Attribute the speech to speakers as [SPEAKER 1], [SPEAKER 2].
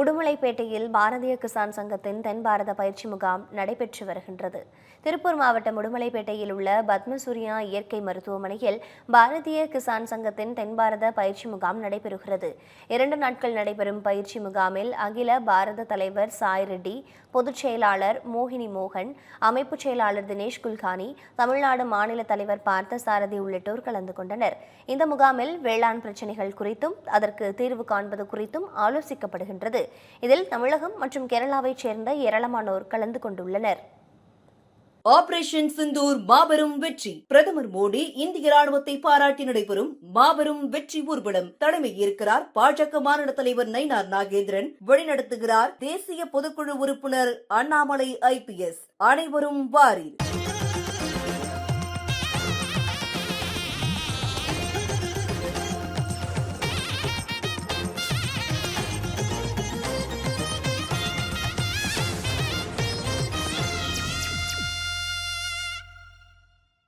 [SPEAKER 1] உடுமலைப்பேட்டையில் பாரதிய கிசான் சங்கத்தின் தென் பாரத பயிற்சி முகாம் நடைபெற்று வருகின்றது. திருப்பூர் மாவட்டம் உடுமலைப்பேட்டையில் உள்ள பத்மசூரியா இயற்கை மருத்துவமனையில் பாரதிய கிசான் சங்கத்தின் தென் பாரத பயிற்சி முகாம் நடைபெறுகிறது. இரண்டு நாட்கள் நடைபெறும் பயிற்சி முகாமில் அகில பாரத தலைவர் சாய் ரெட்டி பொதுச் செயலாளர் மோகினி மோகன் அமைப்பு செயலாளர் தினேஷ் குல்கானி தமிழ்நாடு மாநில தலைவர் பார்த்த சாரதி உள்ளிட்டோர் கலந்து கொண்டனர். இந்த முகாமில் வேளாண் பிரச்சினைகள் குறித்தும் அதற்கு தீர்வு காண்பது குறித்தும் ஆலோசிக்கப்படுகின்றது. இதில் தமிழகம் மற்றும் கேரளாவைச் சேர்ந்த ஏராளமானோர் கலந்து கொண்டுள்ளனர்.
[SPEAKER 2] ஆபரேஷன் சிந்தூர் மாபெரும் வெற்றி. பிரதமர் மோடி இந்திய ராணுவத்தை பாராட்டி நடைபெறும் மாபெரும் வெற்றி ஊர்வலம். தலைமை ஏற்கிறார் பாஜக மாநில தலைவர் நயினார் நாகேந்திரன். வழிநடத்துகிறார் தேசிய பொதுக்குழு உறுப்பினர் அண்ணாமலை ஐபிஎஸ் அனைவரும் வாரீர்